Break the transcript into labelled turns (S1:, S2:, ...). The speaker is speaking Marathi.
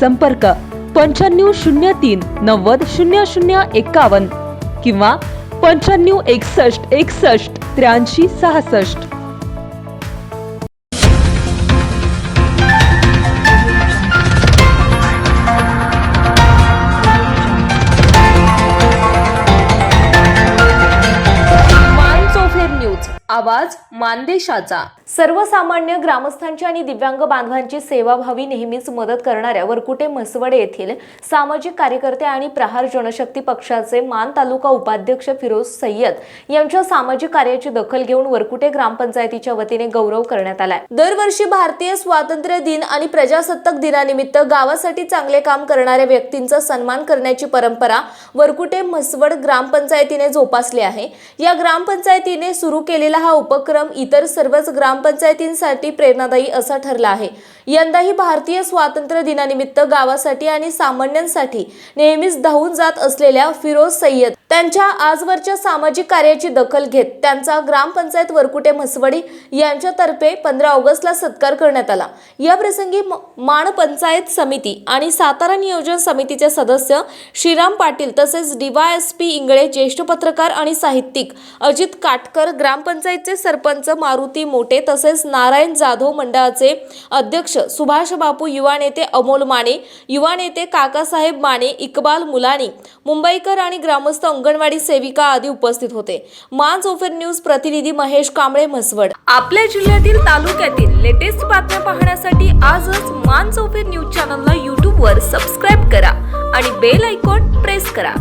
S1: संपर्क पंच्याण्णव शून्य तीन नव्वद शून्य शून्य एकावन्न किंवा पंच्याण्णव एकसष्ट एकसष्ट त्र्याऐंशी सहासष्ट.
S2: आवाज मानदेशाचा. सर्वसामान्य ग्रामस्थांची आणि दिव्यांग बांधवांची सेवा नेहमीच मदत करणाऱ्या वरकुटे म्हसवडे येथील सामाजिक कार्यकर्ते आणि प्रहार जनशक्ती पक्षाचे मान तालुका उपाध्यक्ष फिरोज सय्यद यांच्या सामाजिक कार्याची दखल घेऊन वरकुटे ग्रामपंचायतीच्या वतीने गौरव करण्यात आलाय. दरवर्षी भारतीय स्वातंत्र्य दिन आणि प्रजासत्ताक दिनानिमित्त गावासाठी चांगले काम करणाऱ्या व्यक्तींचा सन्मान करण्याची परंपरा वरकुटे म्हसवड ग्रामपंचायतीने जोपासली आहे. या ग्रामपंचायतीने सुरू केलेला हा उपक्रम इतर सर्वच ग्रामपंचायतींसाठी प्रेरणादायी असा ठरला आहे. यंदाही भारतीय स्वातंत्र्य दिनानिमित्त गावासाठी आणि सामान्यांसाठी नेहमीच धावून जात असलेल्या फिरोज सय्यद त्यांच्या आजवरच्या सामाजिक कार्याची दखल घेत त्यांचा ग्रामपंचायत वरकुटे म्हसवडी यांच्यातर्फे पंधरा ऑगस्टला सत्कार करण्यात आला. या प्रसंगी म- माण पंचायत समिती आणि सातारा नियोजन समितीचे सदस्य श्रीराम पाटील तसेच डीवायएसपी इंगळे ज्येष्ठ पत्रकार आणि साहित्यिक अजित काटकर ग्रामपंचायतचे सरपंच मारुती मोटे तसेच नारायण जाधव मंडळाचे अध्यक्ष सुभाष बापू युवा नेते अमोल माने युवा नेते काकासाहेब माने इकबाल मुलानी मुंबईकर आणि ग्रामस्थ अंगणवाडी सेविका आदी उपस्थित होते. मान्स ओफेर न्यूज प्रतिनिधी महेश कांबळे म्हसवड. आपल्या जिल्ह्यातील तालुक्यातील लेटेस्ट बातम्या पाहण्यासाठी आजच मान्स ओफेर न्यूज चॅनलला यूट्यूबवर सबस्क्राईब करा आणि बेल आयकॉन प्रेस करा.